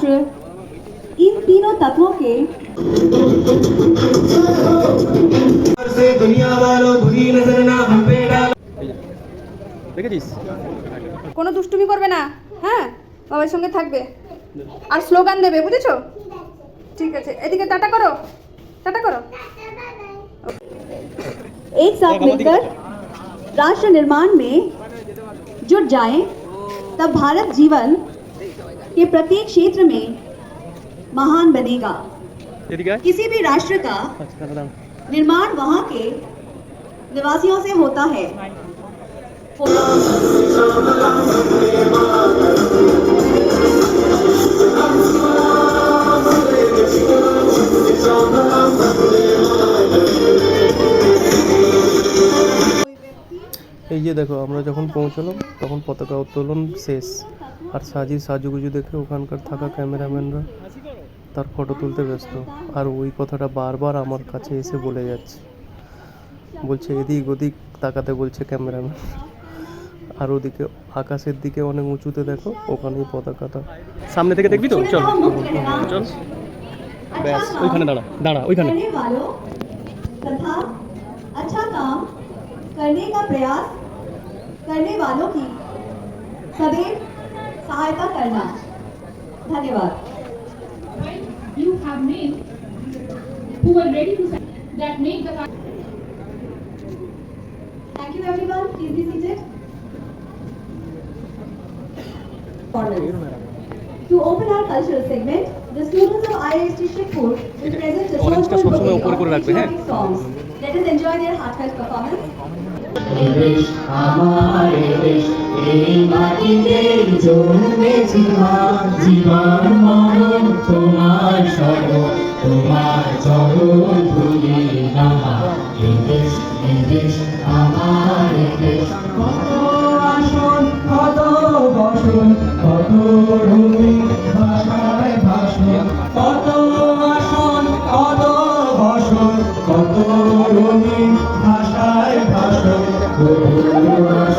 राष्ट्र इन तीनों तत्वों के से दुनिया वालों बुरी नजर ना हम पे डालो দেখেছিস কোনো দুষ্টুমি করবে না হ্যাঁ বাবার সঙ্গে থাকবে আর স্লোগান দেবে বুঝেছো ঠিক আছে এদিকে টাটা করো টাটা করো एक साथ मिलकर राष्ट्र निर्माण में जुट जाएं, तब भारत जीवन के प्रत्येक क्षेत्र में महान बनेगा এদিকে আয়। किसी भी राष्ट्र का আচ্ছা দাঁড়া, দাঁড়া। निर्माण वहाँ के निवासियों से होता है এই যে দেখো আমরা যখন পৌঁছলাম তখন পতাকা উত্তোলন শেষ আর সাজির সাজুগুজু দেখে ওখানকার থাকা ক্যামেরাম্যানরা তার ফটো তুলতে ব্যস্ত আর ওই কথাটা বারবার আমার কাছে এসে বলে যাচ্ছে বলছে এদিক ওদিক তাকাতে বলছে ক্যামেরাম্যান আর ওদিকে আকাশের দিকে অনেক উঁচুতে দেখো ওখানেই পতাকাটা সামনে থেকে দেখবি তো চল চল ব্যাস ওইখানে দাঁড়া দাঁড়া ওইখানে करने वालों तथा अच्छा काम करने का प्रयास करने वालों की सदैव सहायता करना धन्यवाद You have men who are ready to that make the Thank you everyone. Please be seated. To open our cultural segment, the students of IIST Shikpur will present a soulful bouquet of Islamic songs. Let us enjoy their. দেশ এই মাটিতে জন্মেছি তোমার স্মরণ, তোমার চরণ ধুলি না দেশ এই দেশ কত আসন, কত বসন, কত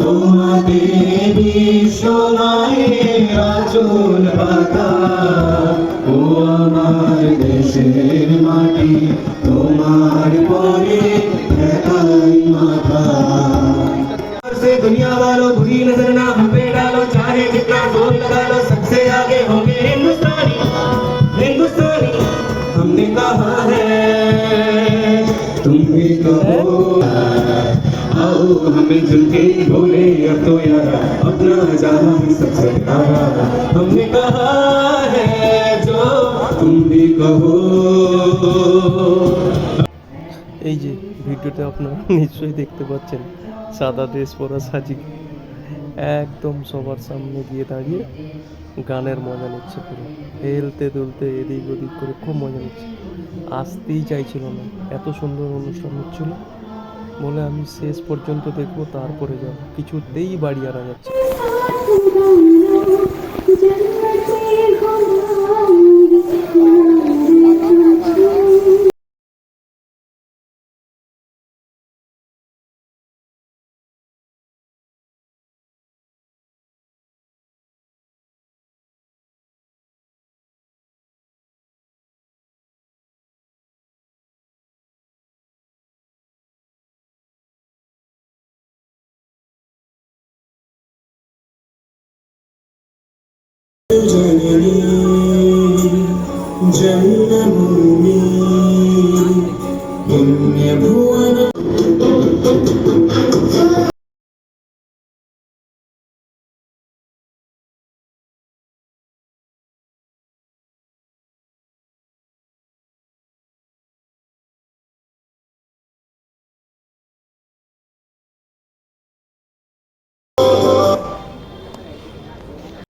তোমাদের সময়ে আচল পাতা ও আমার দেশের মাটি তোমার পরে ঠেকাই মাথা से दुनिया वालों बुरी नजर ना हम पे डालो चाहे जितना जोर लगा लो सबसे आगे होंगे हिंदुस्तानी हिंदुस्तानी हमने कहा है तुम भी कहो आओ हमें झुमके बोले अब तो यारा अपना जहां ही सबसे प्यारा हमने कहा है जो तुम भी कहो এই যে ভিডিওতে আপনারা নিশ্চয়ই দেখতে পাচ্ছেন সাদা ড্রেস পরা সাজি একদম সবার সামনে গিয়ে দাঁড়িয়ে গানের মজা নিচ্ছে পুরো হেলতে দুলতে এদিক ওদিক করে খুব মজা নিচ্ছে আসতেই চাইছিল না এত সুন্দর অনুষ্ঠান হচ্ছিল বলে আমি শেষ পর্যন্ত দেখব তারপরে যাব। কিছুতেই বাড়ি আনা যাচ্ছে الجليل جل